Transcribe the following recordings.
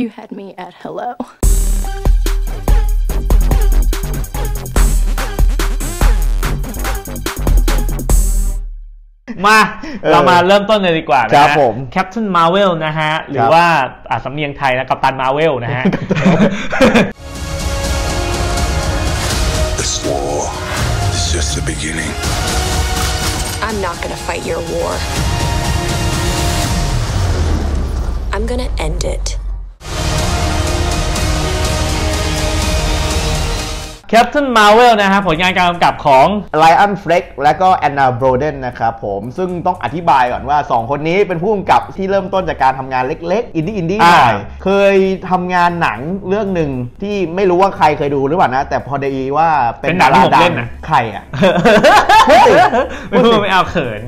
You had me at hello. มาเออเรามาเริ่มต้นเลยดีกว่านะครัฮะบผม Captain Marvel นะฮะ หรือว่าอ่าสำเนียงไทยนะ กัปตันมาเวลนะฮะ This war is just the beginning. I'm not gonna fight your war. I'm gonna end it. Captain Marvel นะฮะผลงานการกำกับของไลออนเฟล็กและก็แอนนาโบรเดนนะครับผมซึ่งต้องอธิบายก่อนว่า 2 คนนี้เป็นผู้กำกับที่เริ่มต้นจากการทำงานเล็ก ๆ อินดี้อินดี้หอ่าน่อย เคยทำงานหนังเรื่องหนึ่งที่ไม่รู้ว่าใครเคยดูหรือเปล่านะ แต่พอดีว่าเป็นเป็นหนังที่ผมเล่นน่ะใครอะไม่พูดไม่เอาเขิน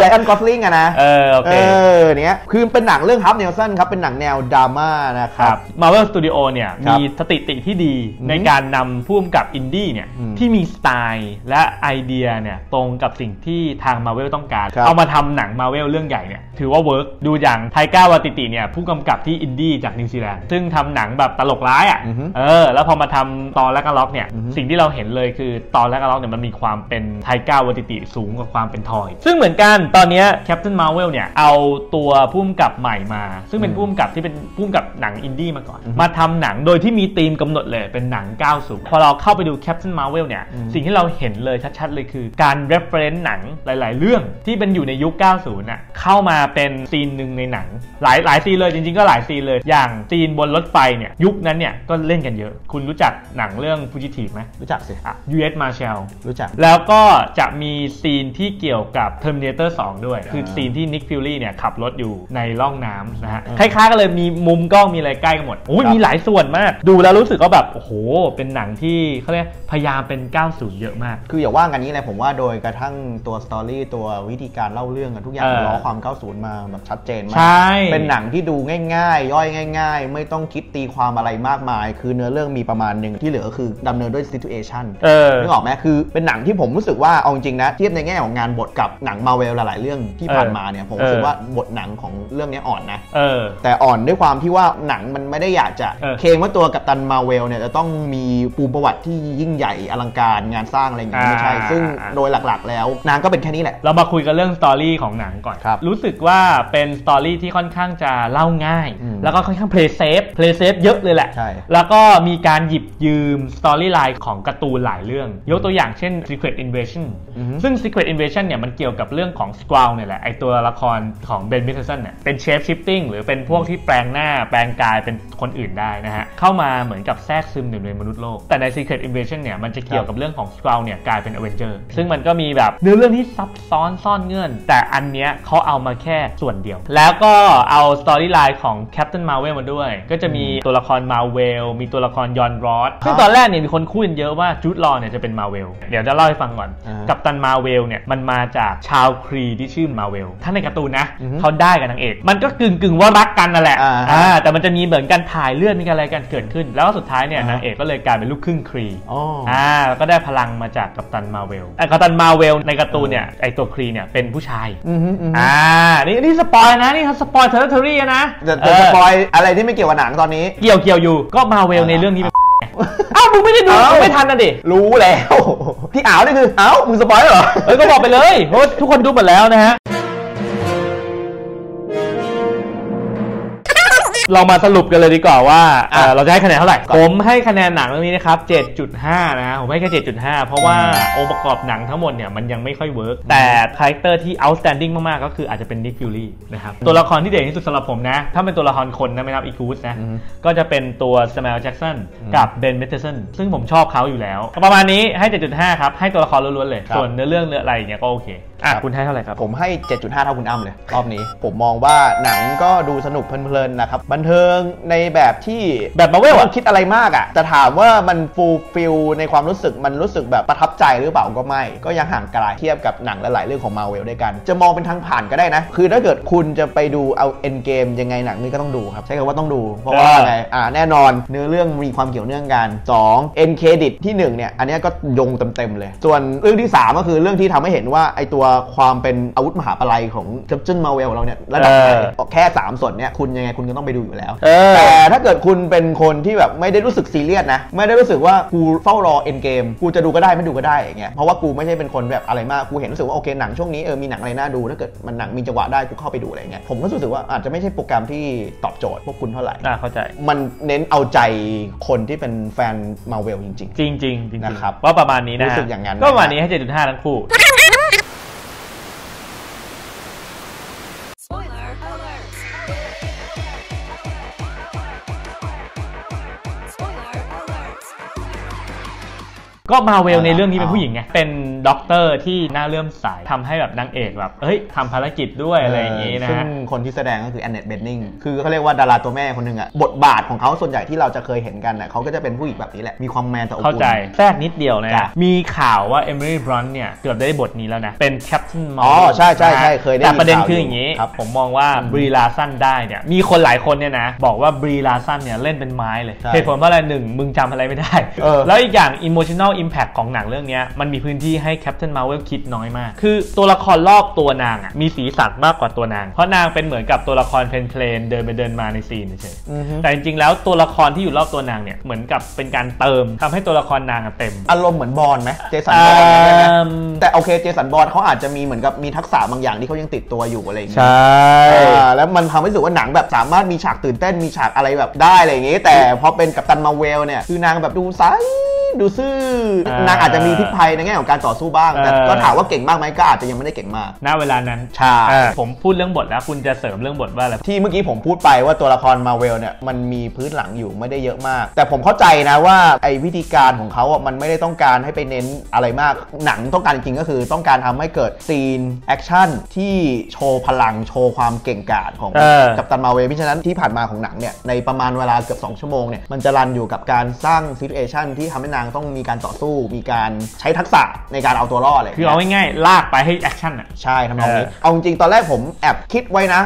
ไลออนกอสลิงอะนะ เออ โอเค เออ เนี้ย คือเป็นหนังเรื่องฮับเนลสันครับ เป็นหนังแนวดราม่านะคครัรับบ Marvel Studio เนี่ยครับมีสถิติที่ดีอืมในการนำผู้กำกับอินดี้เนี่ยอืมที่มีสไตล์และไอเดียเนี่ยตรงกับสิ่งที่ทาง Marvel ต้องการครับเอามาทำหนัง Marvel เรื่องใหญ่เนี่ยถือว่าเวิร์กดูอย่างไทก้าวาติติเนี่ยผู้กำกับที่อินดี้จากนิวซีแลนด์ซึ่งทำหนังแบบตลกร้ายอะอือฮึเออแล้วพอมาทำตอนแรกล็อกเนี่ยอือฮึสิ่งที่เราเห็นเลยคือตอนแรกล็อกเนี่ยมันมีความเป็นไทก้าวาติติสูงกว่าความเป็นทอย ซึ่งเหมือนกันตอนเนี้ย Captain Marvel เนี่ยเอาตัวผู้กำกับใหม่มา ซึ่งเป็นผู้กำกับที่เป็นผู้กำกับหนังอินดี้มาก่อน มาทำหนังโดยที่มีธีมกำหนดเลยเป็นหนัง 90 พอเราเข้าไปดู Captain Marvel เนี่ยอืมสิ่งที่เราเห็นเลยชัดๆเลยคือ การ reference หนังหลาย ๆ เรื่องที่เป็นอยู่ในยุค 90น่ะเข้ามาเป็นซีนหนึ่งในหนัง หลายหลายซีนเลยจริง ๆ ก็หลายซีนเลย อย่างซีนบนรถไฟเนี่ยยุคนั้นเนี่ยก็เล่นกันเยอะ คุณรู้จักหนังเรื่อง Fugitive ไหมรู้จักสิอะ U.S. Marshal รู้จัก แล้วก็จะมีซีนที่เกี่ยวกับ Terminator 2 ด้วย คือซีนที่ Nick Fury เนี่ยขับรถอยู่ในร่องน้ำนะฮะอืมคล้ายๆกันเลยมีมุมกล้องมีอะไรใกล้กันหมดโอ้ยครับมีหลายส่วนมาก ดูแล้วรู้สึกว่าแบบโอ้โหเป็นหนังที่เขาเรียกพยายามเป็น 90 เยอะมาก คืออย่าว่ากันนี้เลยผมว่าโดยกระทั่งตัวสตอรี่ตัววิธีการเล่าเรื่องกันทุกอย่างเออล้อความ 90 มาแบบชัดเจนมาใช่ เป็นหนังที่ดูง่ายๆ ย่อยง่าย ๆ ไม่ต้องคิดตีความอะไรมากมาย คือเนื้อเรื่องมีประมาณหนึ่งที่เหลือก็คือดำเนินด้วย situation เออนึกออกไหมคือเป็นหนังที่ผมรู้สึกว่าเอาจริงๆนะเทียบในแง่ของงานบทกับหนังมาเวลหลายๆเรื่องที่ผ่านมาเนี่ยผมรู้สึกว่าบทหนังของเรื่องนี้อ่อนนะเออแต่อ่อนด้วยความที่ว่าหนังมันไม่ได้อยากจะเออเคลมว่าตัวกัปตันมาเวลเนี่ยจะต้องมีปูมประวัติที่ยิ่งใหญ่อลังการงานสร้างอะไรอย่างเงี้ยไม่ใช่อ่าซึ่งโดยหลักๆ แล้วนางก็เป็นแค่นี้แหละ เรามาคุยกันเรื่องสตอรี่ของหนังก่อนครับรู้สึกว่าเป็นสตอรี่ที่ค่อนข้างจะเล่าง่าย อืมแล้วก็ค่อนข้างเพลย์เซฟเพลย์เซฟเยอะเลยแหละ ใช่ แล้วก็มีการหยิบยืมสตอรี่ไลน์ของการ์ตูนหลายเรื่อง ยกตัวอย่างเช่น Secret Invasion อือฮึ ซึ่ง Secret Invasion เนี่ยมันเกี่ยวกับเรื่องของ Skrull เนี่ยแหละไอตัวละครของเบนมิทเทอร์เนี่ยเป็น shape shifting หรือเป็นพวกที่แปลงหน้าแปลงกายเป็นคนอื่นได้นะฮะ เข้ามาเหมือนกับแทรกซึมอยู่ในมนุษย์โลก แต่ใน Secret Invasion เนี่ยมันจะเกี่ยวกับเรื่องของ Skrull เนี่ยกลายเป็น Avenger ซึ่งมันก็มีแบบเนื้อเรื่องที่ซับซ้อนซ่อนเงื่อน แต่อันเนี้ยเขาเอามาแค่ส่วนเดียว แล้วก็เอาสตอรี่ไลน์ของ Captain Marvel มาด้วย ก็จะมีตัวละคร Marvel มีตัวละครยอนรอสซึ่งตอนแรกเนี่ยมีคนคุยกันเยอะว่าจูดลอเนี่ยจะเป็น Marvel เดี๋ยวจะเล่าให้ฟังก่อนอ่ากับตันมาเวลเนี่ยมันมาจากชาวครีที่ชื่อมาเวลถ้าในการ์ตูนนะอือฮึเขาได้กับนางเอก มันก็กึ่งกึ่งๆว่ารักกันนั่นแหละอ่าอ่าแต่มันจะมีเหมือนกันถ่ายเลือดมีอะไรกันเกิดขึ้น แล้วก็สุดท้ายเนี่ยอ่าฮะนางเอกก็เลยกลายเป็นลูกครึ่งครีอ๋ออ่าแล้วก็ได้พลังมาจากกัปตันมาเวลแต่กัปตันมาเวลในการ์ตูนเนี่ยไอตัวครีเนี่ยเป็นผู้ชายอือฮึอือฮึอ่านี่นี่สปอยนะนี่เขาสปอยเทอร์เทอรี่นะจะเอจะอสปอยอะไรที่ไม่เกี่ยวกับหนังตอนนี้ เกี่ยวเกี่ยวอยู่ก็มาเวลในเรื่องนี้เป็นอ้าวมึงไม่ได้ดูเอ้ามึงไม่ทันนะดิ รู้แล้ว ที่อ้าวนี่คืออ้าวมึงสปอยเหรอเอ้ยก็บอกไปเลยเพราะว่าทุกคนดูหมดแล้วนะฮะ เรามาสรุปกันเลยดีกว่าว่าเอ่ออะเราจะให้คะแนนเท่าไหร่ ผมให้คะแนนหนังเรื่องนี้นะครับ 7.5 นะฮะผมให้แค่ 7.5 เพราะว่าองค์ประกอบหนังทั้งหมดเนี่ยมันยังไม่ค่อยเวิร์กแต่คาแรคเตอร์ที่ outstanding มากๆ ก็คืออาจจะเป็น Nick Fury นะครับ ตัวละครที่เด่นที่สุดสำหรับผมนะ ถ้าเป็นตัวละครคนนะไม่นับอีกูสนะอือฮึก็จะเป็นตัว Samuel Jackson กับ Ben Mendelsohn ซึ่งผมชอบเขาอยู่แล้ว ประมาณนี้ให้ 7.5 ครับ ให้ตัวละครล้วนๆเลยครับส่วนเนื้อเรื่องเนื้ออะไรอย่างเงี้ยก็โอเค อะครับคุณให้เท่าไหร่ครับ ผมให้ 7.5 เท่าคุณอ้ำเลย รอบนี้ ผมมองว่าหนังก็ดูสนุกเพลินๆนะครับ บันเทิงในแบบที่แบบ Marvel ไม่ต้อะองคิดอะไรมากอะแต่ถามว่ามันฟูลฟิลในความรู้สึกมันรู้สึกแบบประทับใจหรือเปล่าก็ไม่ ก็ยังห่างไกลเทียบกับหนังหลายๆเรื่องของมาเวลด้วยกัน จะมองเป็นทางผ่านก็ได้นะ คือถ้าเกิดคุณจะไปดูเอาเอ็นเกมยังไงหนังนี้ก็ต้องดูครับ ใช้คำว่าต้องดู เพราะว่าเออไงอ่าแน่นอนเนื้อเรื่องมีความเกี่ยวเนื่องกัน2เอ็นเครดิตที่หนึ่งเนี่ยอันเนี้ยก็ยงเต็มๆเลย ส่วนเรื่องที่สามก็คือเรื่องที่ทำให้เห็นว่าไอตัวความเป็นอาวุธมหาปลัยของจับจุนมาเวลเราเนี่ยระดับไหนเออแค่ 3 ส่วนเนี่ยคุณยังไงคุณก็ต้องไปดูอยู่แล้วเออแต่ถ้าเกิดคุณเป็นคนที่แบบไม่ได้รู้สึกซีเรียสนะ ไม่ได้รู้สึกว่ากูเฝ้ารอเอ็นเกมกูจะดูก็ได้ไม่ดูก็ได้อย่างเงี้ยเพราะว่ากูไม่ใช่เป็นคนแบบอะไรมากกูเห็นรู้สึกว่าโอเคหนังช่วงนี้เออมีหนังอะไรน่าดูถ้าเกิดมันหนังมีจังหวะได้กูเข้าไปดูอะไรเงี้ยผมก็รู้สึกว่าอาจจะไม่ใช่โปรแกรมที่ตอบโจทย์พวกคุณเท่าไหร่อ่าเข้าใจ มันเน้นเอาใจคนที่เป็นแฟนมาเวลจริงจริงจริงๆจริงๆนะครับว่าประมาณนี้นะฮะรู้สึกอย่างนั้นก็ประมาณนะฮะนี้ให้7.5ทั้งคู่ ก็มาเวลอ่าในเรื่องนี้เป็นอ่าผู้หญิงไง เป็นด็อกเตอร์ที่น่าเลื่อมใสทำให้แบบนางเอกแบบเฮ้ยทำภารกิจด้วยอะไรอย่างนี้นะซึ่งฮะคนที่แสดงก็คือแอนเนตเบนนิงคือเขาเรียกว่าดาราตัวแม่คนหนึ่งอะบทบาทของเขาส่วนใหญ่ที่เราจะเคยเห็นกันน่ะเขาก็จะเป็นผู้หญิงแบบนี้แหละ มีความแมนแต่อบอุ่นเข้าใจแทรกนิดเดียวนะจ้ะมีข่าวว่าเอมิลี่บรอนเนี่ยเกือบได้บทนี้แล้วนะ เป็นแคป t ันมออ๋อใช่ใช่ใช่เคยได้ยินแต่ประเด็นข่าวคืออย่างนี้อยู่ครับผมมองว่าบรีลาซันได้เนี่ยมีคนหลายคนเนี่ยนะบอกว่าบรีลาซันเนี่ยเล่นเป็นไม้เลยใช่เหตุผลเพราะอะไรหนึ่งมึงจำอะไรไม่ได้เออแล้วอีกอย่าง emotional impact ของหนังเรื่องเนี้ยมันมีพื้นที่ให้แคป t ันมาเวลคิดน้อยมาก คือตัวละครรอบตัวนางอะมีสีสันมากกว่าตัวนาง เพราะนางเป็นเหมือนกับตัวละครเพลนเพลนๆเดินไปเดินมาในซีนเฉยๆอือฮึแต่จริงๆแล้วตัวละครที่อยู่รอบตัวนางเนี่ยเหมือนกับเป็นการเติมทำให้ตัวละครนางอะเต็ม อารมณ์เหมือนบอลไหมเจสันบอลใช่ไหม อืมแต่โอเคเจสันบอลเขาอาจจะมีเหมือนกับมีทักษะบางอย่างที่เขายังติดตัวอยู่อะไรอย่างเงี้ยใช่อ่าแล้วมันทำให้รู้สึกว่าหนังแบบสามารถมีฉากตื่นเต้นมีฉากอะไรแบบได้อะไรอย่างงี้แต่พอเป็นกัปตันมาเวลเนี่ยคือนางแบบดูใสดูซื่ออ่านนางอาจจะมีพิษภัยในแง่ของการต่อสู้บ้าง แต่เออ ก็ถามว่าเก่งมากไหมก็อาจจะยังไม่ได้เก่งมากณเวลานั้นใช่ เออผมพูดเรื่องบทแล้วคุณจะเสริมเรื่องบทว่าอะไร ที่เมื่อกี้ผมพูดไปว่าตัวละครมาเวลเนี่ยมันมีพื้นหลังอยู่ไม่ได้เยอะมาก แต่ผมเข้าใจนะว่าไอ้วิธีการของเขาอะมันไม่ได้ต้องการให้ไปเน้นอะไรมากหนังต้องการจริงๆก็คือต้องการทำให้เกิดซีนแอคชั่นที่โชว์พลังโชว์ความเก่งกาจของเออกัปตันมาเวลเพราะฉะนั้นที่ผ่านมาของหนังเนี่ยในประมาณเวลาเกือบ 2 ชั่วโมงเนี่ยมันจะรันอยู่กับการสร้างซี t u เอชันที่ทำให้นางต้องมีการต่อสู้ มีการใช้ทักษะในการเอาตัวรอดเลยคือเอาง่ายๆลากไปให้แอคชั่นอะใช่ทำนองนี้เออเอาจริงๆตอนแรกผมแอบคิดไว้นะ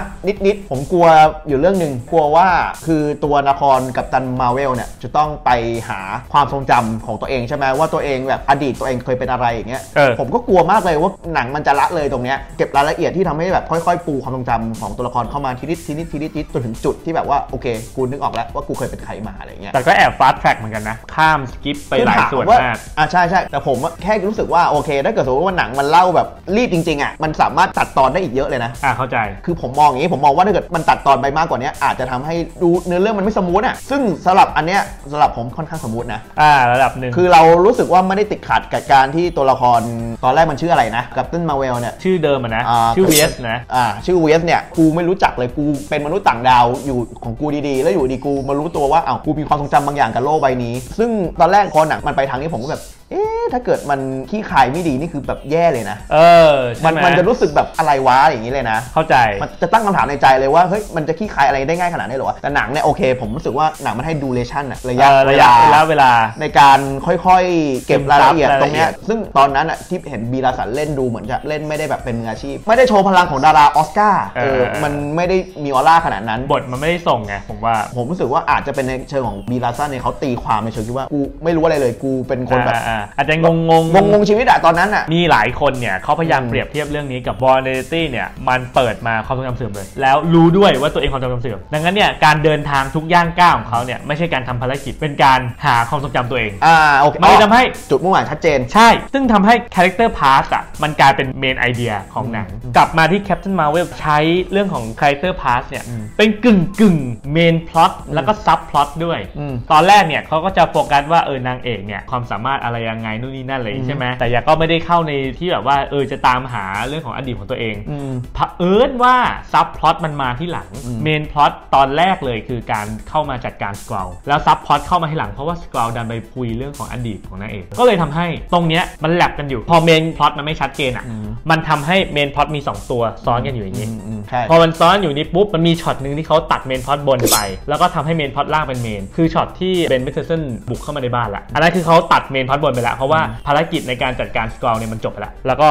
นิดๆผมกลัวอยู่เรื่องหนึ่งกลัวว่าคือตัวละครกับตันมาเวลเนี่ยจะต้องไปหาความทรงจำของตัวเองใช่ไหมว่าตัวเองแบบอดีตตัวเองเคยเป็นอะไรอย่างเงี้ยเออผมก็กลัวมากเลยว่าหนังมันจะละเลยตรงเนี้ยเก็บรายละเอียดที่ทำให้แบบค่อยๆ ปูความทรงจำของตัวละครเข้ามาทีนิดทีนิดทีนิดทีนิดจนถึงจุดที่แบบว่าโอเคกูนึกออกแล้วว่ากูเคยเป็นใครมาอะไรเงี้ยแต่ก็แอบฟาสต์แทร็กเหมือนกันนะ ข้ามสกิปไปหลายส่วนคือถมากอะใช่ใช่แต่ผมอะแค่รู้สึกว่าโอเคถ้าเกิดสมมติว่าหนังมันเล่าแบบรีบจริงๆอะมันสามารถตัดตอนได้อีกเยอะเลยนะอ่าเข้าใจคือผมมองอย่างนี้ผมมองว่าถ้าเกิดมันตัดตอนไปมากกว่านี้อาจจะทำให้ดูเนื้อเรื่องมันไม่สมูทอะซึ่งสำหรับอันเนี้ยสำหรับผมค่อนข้างสมูทนะอ่าระดับหนึ่งคือเรารู้สึกว่าไม่ได้ติดขัดกับการที่ตัวละครตอนแรกมันชื่ออะไรนะ กับตันมาเวลเนี่ย ชื่อเดิมอะนะาชื่อ VS นะ อ่าชื่อเวสเนี่ยกูไม่รู้จักเลยกูเป็นมนุษย์ต่างดาวอยู่ของกูดีๆ แล้วอยู่ดีกูมารู้ตัวว่าอ้าวกูมีความทรงจำบางอย่างกับโลกใบนี้ ซึ่งตอนแรกพอหนังมันไปทางนี้ผมก็แบบเอ๊ะถ้าเกิดมันขี้ขายไม่ดีนี่คือแบบแย่เลยนะ เออใช่มันไหมันจะรู้สึกแบบอะไรวะอย่างนี้เลยนะ เข้าใจ มันจะตั้งคำถามในใจเลยว่าเฮ้ยมันจะขี้คายอะไรได้ง่ายขนาดนี้เหรอวะแต่หนังเนี่ยโอเค ผมรู้สึกว่าหนังมันให้ดูเลชั่นอะระยะเออระยะระยะเวลา ในการค่อยๆ เก็บรายละเอียดซึมซับตรงเนี้ยรายละเอียดซึ่งตอนนั้นอะที่เห็นบีราสันเล่นดูเหมือนจะเล่นไม่ได้แบบเป็นมืออาชีพ ไม่ได้โชว์พลังของดาราออสการ์เออมันไม่ได้มีออร่าขนาดนั้น บทมันไม่ได้ส่งไงผมว่า ผมรู้สึกว่าอาจจะเป็นในเชิงของบีราสันเนี่ยเขาตีความในเชิงที่ว่ากูไม่รู้อะไรเลยกูเป็นคนแบบอ่าๆอาจจะงงงงงงๆชีวิตอะตอนนั้นอะมีหลายคนเนี่ยเขาพยายามอืมเปรียบเทียบเรื่องนี้กับ Vulnerability เนี่ยมันเปิดมาความทรงจำเสื่อมเลย แล้วรู้ด้วยว่าตัวเองความทรงจำเสื่อมดังนั้นเนี่ยการเดินทางทุกย่างก้าวของเขาเนี่ยไม่ใช่การทำภารกิจเป็นการหาความทรงจำตัวเองอ่าโอเคมันเลยทำให้จุดมุ่งหมายชัดเจนใช่ ซึ่งทำให้ Character Pass อะมันกลายเป็นเมนไอเดียของหนังกลับมาที่ Captain Marvel ใช้เรื่องของ Character Pass เนี่ยอืมเป็นกึ่งกึ่งเมนพล็อตแล้วก็ซับพล็อตด้วยอืมตอนแรกเนี่ยเขาก็จะโฟกัสว่าเออนางเอกเนี่ยความสามารถอะไรยังไงนู่นนี่นั่นอะไรอย่างงี้ใช่ไหมแต่อยาก็ไม่ได้เข้าในที่แบบว่าเออจะตามหาเรื่องของอดีตของตัวเองอืมเผอิญว่าซับพล็อตมันมาที่หลังอืมเมนพล็อตตอนแรกเลยคือการเข้ามาจัดการสกราวแล้วซับพล็อตเข้ามาที่หลังเพราะว่าสกราวดันไปคุยเรื่องของอดีตของนางเอกก็เลยทำให้ตรงเนี้ยมันแลบกันอยู่ พอเมนพล็อตมันไม่ชัดเจนอะอืมมันทำให้เมนพล็อตมี 2 ตัวซ้อนกันอยู่อย่างนี้อืมใช่พอมันซ้อนอยู่นี่ปุ๊บมันมีช็อตหนึ่งที่เขาตัดเมนพล็อตบนไป แล้วก็ทำให้เมนพล็อตล่างเป็นเมน คือช็อตที่เบนเมเทอร์สันบุกเข้ามาในบ้านละอันนั้นคือเขาตัดเมนพล็อตบนไปแล้ว เพราะว่าภารกิจในการจัดการสกราวเนี่ยมันจบไปแล้ว แล้วก็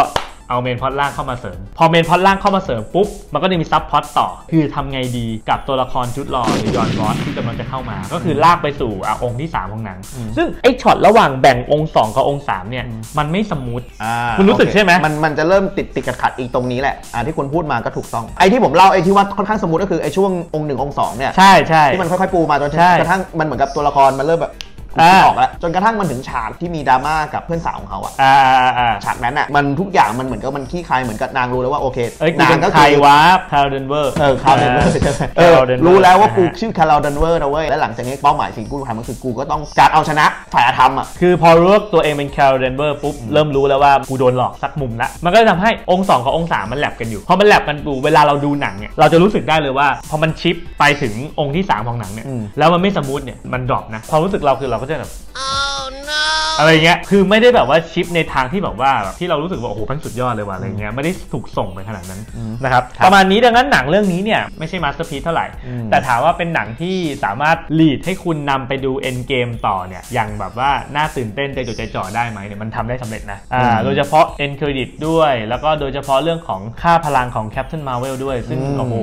เอาเมนพล็อตล่างเข้ามาเสริม พอเมนพล็อตล่างเข้ามาเสริมปุ๊บ มันก็จะมีซับพล็อตต่อ คือทำไงดีกับตัวละครชุดหล่อหรือยอนบอสที่กำลังจะเข้ามา ก็คือลากไปสู่อะองค์ที่ 3 ของหนัง ซึ่งไอ้ช็อตระหว่างแบ่งองค์ 2 กับองค์ 3 เนี่ย มันไม่สมูทอ่าคุณรู้สึกโอเใช่ไหมมันมันจะเริ่มติดติดขัดขัดๆอีกตรงนี้แหละอ่าที่คุณพูดมาก็ถูกต้องไอ้ที่ผมเล่าไอ้ที่ว่าค่อนข้างสมมติก็คือไอ้ช่วงองค์หนึ่งองค์สองเนี่ยใช่ใช่ที่มันค่อยๆปูมาจนใช่กระทั่งมันเหมือนกับตัวละครมันเริ่มแบบ กูอ่าคิดออกแล้วจนกระทั่งมันถึงฉากที่มีดราม่ากับเพื่อนสาวของเขาอะอ่าอ่าอ่าฉากนั้นอะมันทุกอย่างมันเหมือนกับมันขี้คายเหมือนกับนางรู้แล้วว่าโอเคเอ้ยกูนาเป็งนก็ใครคือวะคาร์เดนเวอร์เออคาร์เดนเวอร์ใช่ไหมเออรู้แล้วว่ากูชื่อคาร์เดนเวอร์นะเว้ยและหลังจากนี้เป้าหมายสิ่งที่กูทำก็คือกูก็ต้องการเอาชนะฝ่ายอาธรรมอะคือพอรู้ว่าตัวเองเป็นแคลเดนเวอร์ปุ๊บเริ่มรู้แล้วว่ากูโดนหลอกสักมุมละมันก็จะทำให้องค์2กับองค์3มันแลบกันอยู่พอมันแลบกันอยู่เวลาเราดูหนังเนี่ยเราจะรู้สึกได้เลยว่าพอมันชิปไปถึงองค์ที่ 3 ของหนังเนี่ยอืมแล้วมันไม่สมูทเนี่ยมันดรอปนะความรู้สึกเราคือเราก็จะแบบ อะไรเงี้ย คือไม่ได้แบบว่าชิปในทางที่แบบว่าแบบที่เรารู้สึกว่า โอ้โหมันสุดยอดเลยว่ะอะไรเงี้ย ไม่ได้ถูกส่งไปขนาดนั้นนะครับ ประมาณนี้ดังนั้นหนังเรื่องนี้เนี่ย ไม่ใช่มาสเตอร์พี e เท่าไหร่อืมแต่ถามว่าเป็นหนังที่สามารถลีดให้คุณนำไปดูเอ็นเกมต่อเนี่ยอย่างแบบว่าน่าตื่นเต้นใจจดใจจ่อได้ไหมเนี่ยมันทำได้สำเร็จนะอ่าโดยเฉพาะเอ็นเครดิตด้วย แล้วก็โดยเฉพาะเรื่องของค่าพลังของแคป t a i n มาเวลด้วย ซึ่งอืมโอ้โห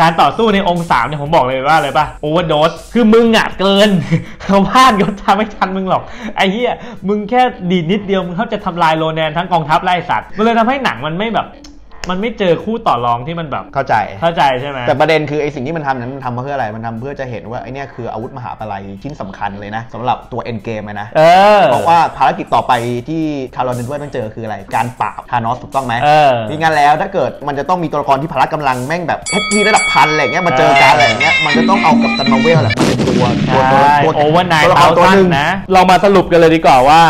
การต่อสู้ในองค์สามเนี่ยผมบอกเลยว่าอะไรป่ะโอเวอร์โดสคือมึงอะเกินชาวบ้านเขาทำไม่ทันมึงหรอกไอ้เหี้ยมึงแค่ดีดนิดเดียวมึงเขาจะทำลายโรแนนทั้งกองทัพไล่สัตว์มันเลยทำให้หนังมันไม่แบบมันไม่เจอคู่ต่อรองที่มันแบบเข้าใจเข้าใจใช่ไหมแต่ประเด็นคือไอ้สิ่งที่มันทำนั้นมันทำเพื่ออะไรมันทำเพื่อจะเห็นว่าไอ้เนี่ยคืออาวุธมหาปลัยชิ้นสำคัญเลยนะสำหรับตัวเอ็นเกมนะเออเพราะว่าภารกิจต่อไปที่คาร์ลอนเดนเวอร์ต้องเจอคืออะไรการปราบธานอสถูกต้องไหมเออมีงานแล้วถ้าเกิดมันจะต้องมีตัวละครที่พละกำลังแม่งแบบเอพีระดับพันอะไรอย่างเงี้ยมาเจอกันอะไรอย่างเงี้ยมันจะต้องเอากับตันมาเวลแหละมันเป็น ตัวตัวตัวใช่ตัวโอเวอร์ไนตัวละครตัวนึงนะ เรามาสรุปกันเลยดีกว่าว่า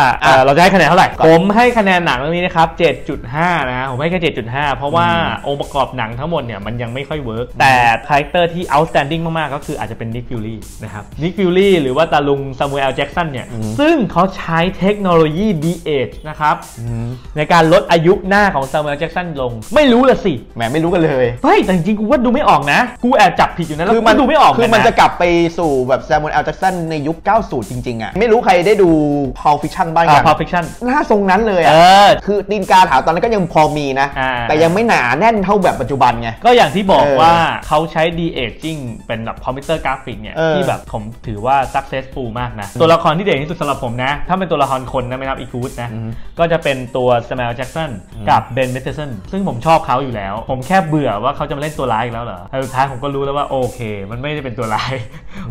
เราจะให้คะแนนเท่าไหร่ ผมให้คะแนนหนังเรื่องนี้นะครับ 7.5 นะ ผมให้แค่ 7.5 เพราะว่าองค์ประกอบหนังทั้งหมดเนี่ยมันยังไม่ค่อยเวิร์กแต่คาแรคเตอร์ที่ outstanding มาก ๆ ก็คืออาจจะเป็นนิกฟิลลี่นะครับนิกฟิลลี่หรือว่าตาลุงซามูเอลแจ็กสันเนี่ย ซึ่งเขาใช้เทคโนโลยี DH นะครับในการลดอายุหน้าของซามูเอลแจ็กสันลง ไม่รู้ละสิแหมไม่รู้กันเลยเฮ้ยแต่จริงๆกูว่าดูไม่ออกนะ กูแอบจับผิดอยู่นะแล้วคือกูดูไม่ออกคือมันจะกักลับไปสู่แบบแซมมอนแอลแจ็กสันในยุค 90 จริง ๆ อะ ไม่รู้ใครได้ดู Pulp Fiction บ้างอ่ายังพาฟิคชั่น หน้าทรงนั้นเลยเออะ อ คือตีนกาถาวตอนนั้นก็ยังพอมีนะ อ่า แต่ยังไม่หนาแน่นเท่าแบบปัจจุบันไง ก็อย่างที่บอกเออว่าเขาใช้ de-aging เป็นแบบคอมพิวเตอร์กราฟิกเนี่ย เออที่แบบผมถือว่า successful มากนะ ตัวละครที่เด่นที่สุดสำหรับผมนะ ถ้าเป็นตัวละครคนนะไม่นับอีคูดนะอืมก็จะเป็นตัว Samuel Jackson กับ Ben Mendelsohn ซึ่งผมชอบเขาอยู่แล้ว ผมแค่เบื่อว่าเขาจะมาเล่นตัวร้ายอีกแล้วเหรอแต่สุดท้ายผมก็รู้แล้วว่าโอเค มันไม่ได้เป็นตัวร้าย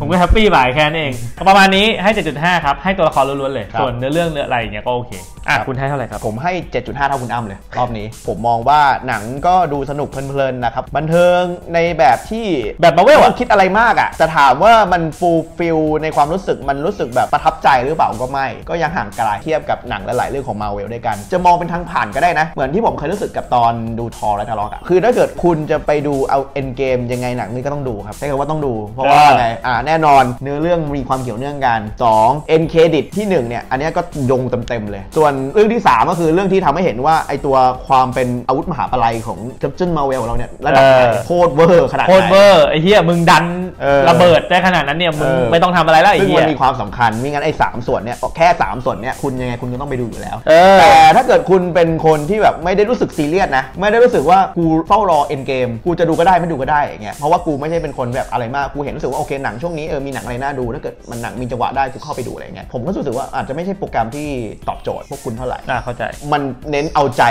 ผมก็แฮปปี้ไปแค่นั้นเอง ประมาณนี้ให้ 7.5 ครับ ให้ตัวละครล้วนๆเลย ครับ ส่วนเนื้อเรื่องเนื้ออะไรอย่างเงี้ยก็โอเค อะครับคุณให้เท่าไหร่ครับ ผมให้ 7.5 เท่าคุณอ้ำเลย รอบนี้ ผมมองว่าหนังก็ดูสนุกเพลินๆนะครับ บันเทิงในแบบที่แบบ Marvel ไม่อะต้องคิดอะไรมากอะ จะถามว่ามันฟูลฟิลในความรู้สึกมันรู้สึกแบบประทับใจหรือเปล่าก็ไม่ ก็ยังห่างไกลเทียบกับหนังหลายๆเรื่องของมาเวลด้วยกัน จะมองเป็นทางผ่านก็ได้นะ เหมือนที่ผมเคยรู้สึกกับตอนดูทอและทะเลาะอะคือถ้าเกิดคุณจะไปดูเอาเอ็นเกมยังไงหนังนี้ก็ต้องดูครับใช่คำว่าต้องดู เพราะว่าเออ ไงอ่าแน่นอนเนื้อเรื่องมีความเกี่ยวเนื่องกัน2 end credit ที่หนึ่งเนี่ยอันเนี้ยก็โยงเต็มๆเลย ส่วนเรื่องที่สามก็คือเรื่องที่ทำให้เห็นว่าไอตัวความเป็นอาวุธมหาปลัยของเจมส์มาเวลเราเนี่ยระดับไหนเออโคตรเวอร์ขนาดไหนโคตรเวอร์ไอ้เหี้ยมึงดันเออระเบิดได้ขนาดนั้นเนี่ยมึงเออไม่ต้องทำอะไรแล้วไอ้ซึ่งเหี้มัยนมีความสำคัญไม่งั้นไอ้สามส่วนเนี่ยแค่สามส่วนเนี่ยคุณยังไงคุณก็ต้องไปดูอยู่แล้วเออแต่ถ้าเกิดคุณเป็นคนที่แบบไม่ได้รู้สึกซีเรียสนะไม่ได้รู้สึกว่ากูเฝ้ารอเอ็นเกมกูจะดูก็ได้ไม่ดูก็ได้อย่างเงี้ยเพราะว่ากูไม่ใช่เป็นคนแบบอะไรมากกูเห็นรู้สึกว่าโอเคหนังช่วงนี้เออมีหนังอะไรน่าดูถ้าเกิดมันหนังมีจังหวะได้กูเข้าไปดูอะไรเงี้ยผมก็รู้สึกว่าอาจจะไม่ใช่โปรแกรมที่ตอบโจทย์พวกคุณเท่าไหร่น่าเข้าใจ มันเน้นเอาใจ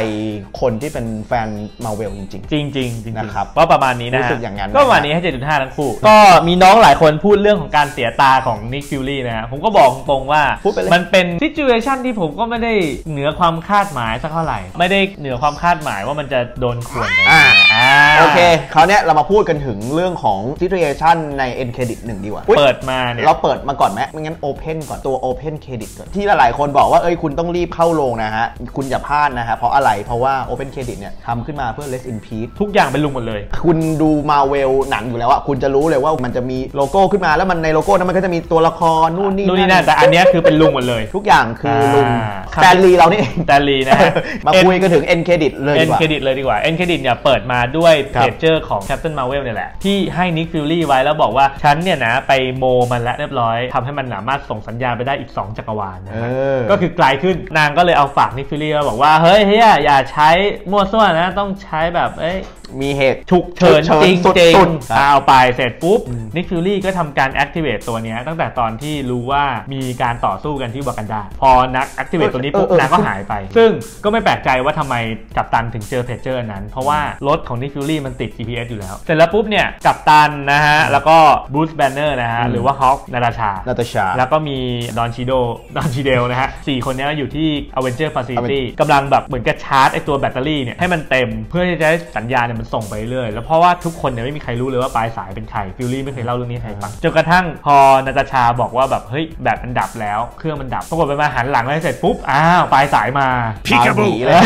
คนที่เป็นแฟนมาเวลจริง จริงจริงจริงๆนะครับว่าประมาณนี้นะรู้สึกอย่างนั้นก็ประมาณนี้ให้ 7.5 ทั้งคู่ ก็มีน้องหลายคนพูดเรื่องของการเสียตาของนิกฟิลลี่นะฮะผมก็บอกตรงๆว่าพูดไปเลย มันเป็นซิจูเอชันที่ผมก็ไม่ได้เหนือความคาดหมายสักเท่าไหร่ ไม่ได้เหนือความคาดหมายว่ามันจะโดนข่วนอะไรอ่า อ่าๆโอเค คราวเนี้ยเรามาพูดกันถึงเรื่องของ situation ใน end credit หนึ่งดีกว่าอุ๊ยเปิดมาเนี่ย เราเปิดมาก่อนไหมไม่งั้น Open ก่อนตัว Open Credit ก่อนที่หลายๆคนบอกว่าเอ้ยคุณต้องรีบเข้าโรงนะฮะ คุณอย่าพลาดนะฮะ เพราะอะไรเพราะว่า Open Credit เนี่ยทำขึ้นมาเพื่อ Rest in Peace ทุกอย่างเป็นลุงหมดเลย คุณดูมาเวลหนังอยู่แล้วอะคุณจะรู้เลยว่ามันจะมีโลโก้ขึ้นมาแล้วมันในโลโก้นั้นมันก็จะมีตัวละครนู่นนี่นู่นนี่นั่นแต่อันเนี้ยคือเป็นลุงหมดเลย ทุกอย่างคือลุงอ่าแฟนลีเรานี่เองแต่ลีนะฮะ มาคุยกันถึง End Credit เลยดีเอ็นกว่า เครดิตเลยดีกว่าเอ็นเครดิตเนี่ยเปิดมาด้วยครัเพบจเจอร์ของ Captain Marvel เนี่ยแหละ ที่ให้นิกฟิลลี่ไว้แล้วบอกว่า ฉันเนี่ยนะ ไปโมมันแล้วเรียบร้อยทำให้มันสามารถส่งสัญญาณไปได้อีก 2 จักรวาลนะเอฮะอก็คือไกลขึ้นนางก็เลยเอาฝากนิกฟิลลี่มาบอกว่า เฮ้ยเฮียอย่าใช้มั่วซั่วนะ ต้องใช้แบบเอ้ยมีเหตุฉุกเฉินฉุกเฉินจริงสุดจริงๆครับเอาไปเสร็จปุ๊บนิกฟิลลี่ก็ทำการ activate ตัวเนี้ยตั้งแต่ตอนที่รู้ว่ามีการต่อสู้กันที่วากันดา พอนัก activate ตัวนี้ปุ๊บเออเออนางก็หายไป ซึ่งก็ไม่แปลกใจว่าทำไมกัปตันถึงเจอเพจเจอร์นั้น เพราะว่ารถของนิกฟิลลี่มันติด GPS อยู่แล้ว เสร็จแล้วปุ๊บเนี่ยกัปตันนะฮะ แล้วก็บูสแบนเนอร์นะฮะ หรือว่าฮอคนาราชานาตาชา แล้วก็มีดอนชิโดดอนชิเดลนะฮะสี่คนเนี้ยอยู่ที่ Avenger Facility กำลังแบบเหมือนกับชาร์จไอตัวแบตเตอรี่เนี่ยให้มันเต็มเพื่อที่จะให้สัญญาณเนี่ยมันส่งไปเรื่อยแล้วเพราะว่าทุกคนเนี่ยไม่มีใครรู้เลยว่าปลายสายเป็นใครฟิลลี่ไม่เคยเล่าเรื่องนี้ให้ใครฟังจนกระทั่งพอนาตาชาบอกว่าแบบเฮ้ยแบตมันดับแล้ว เครื่องมันดับปรากฏไปมาหันหลังไปเสร็จปุ๊บอ้าวปลายสายมา Peekaboo เลย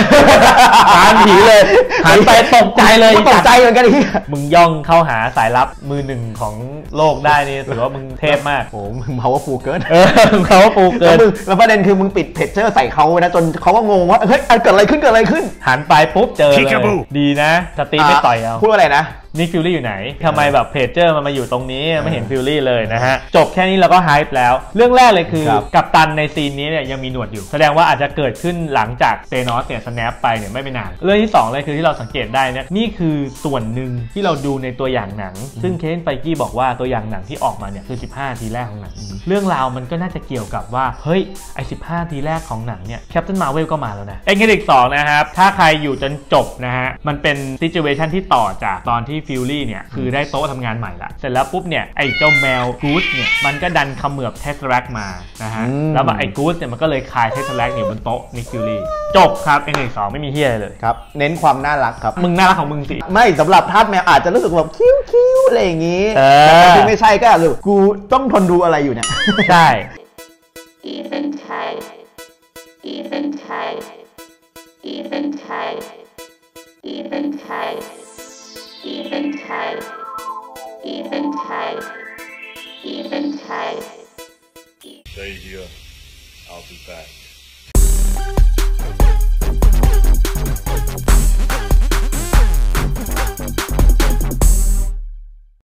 ตามผีเลยหันไปตกใจเลยตกใจเหมือนกันที่มึงย่องเข้าหาสายลับมือหนึ่งของโลกได้นี่ถือว่ามึงเทพมากโอ้มึง powerful เกิน เออเขาว่าฟูเกิแล้วนมึงแล้วประเด็นคือมึงปิดเพจเจอร์ใส่เขานะจนเขาก็งงว่าเฮ้ยเกิดอะไรขึ้นเกิดอะไรขึ้น หันไปปุ๊บเจอเลยดีนะสตีไม่ต่อยเอาพูดอะไรนะนี่ฟิลลี่อยู่ไหนทำไมแบบเพจเจอร์มันมาอยู่ตรงนี้ไม่เห็นฟิลลี่เลยนะฮะ จบแค่นี้เราก็ไฮป์แล้ว เรื่องแรกเลยคือครับกัปตันในซีนนี้เนี่ยยังมีหนวดอยู่ แสดงว่าอาจจะเกิดขึ้นหลังจากเซนอสเนี่ยสแนปไปเนี่ยไม่ไปนาน เรื่องที่ 2 เลยคือที่เราสังเกตได้เนี่ยนี่คือส่วนหนึ่งที่เราดูในตัวอย่างหนัง ซึ่งเคนไฟกี้บอกว่าตัวอย่างหนังที่ออกมาเนี่ยคือ 15 ทีแรกของหนัง เรื่องราวมันก็น่าจะเกี่ยวกับว่าเฮ้ยไอ้15 ทีแรกของหนังเนี่ยแคปตันมาเวลก็มาแล้วนะเอ็กซ์เกสองนะครับถ้าใครอยู่จนจบนะฮะมันเป็นซิจูเอชันที่ต่อจากตอนที่ฟิลลี่เนี่ยคือได้โต๊ะทำงานใหม่ละเสร็จแล้วปุ๊บเนี่ยไอ้เจ้าแมวกูสเนี่ยมันก็ดันเขมือบเทสแรกมานะฮะอืมแล้วแบบไอ้กูสเนี่ยมันก็เลยคายเทสแรกอยู่บนโต๊ะนิกฟิลลี่จบครับเอ็กซ์สองไม่มีเฮียอะไรเลยครับเน้นความน่ารักครับมึงน่ารักของมึงสิไม่สำหรับทาสแมวอาจจะรู้สึกแบบคิ้วคิ้วๆอะไรอย่างงี้เออ แต่คนที่ไม่ใช่ก็อาจจะรู้กูต้องทนดูอะไรอยู่เนี่ย ใช่ Eventide. Eventide. Eventide. Eventide. Eventide. Eventide. Eventide. Stay here. I'll be back.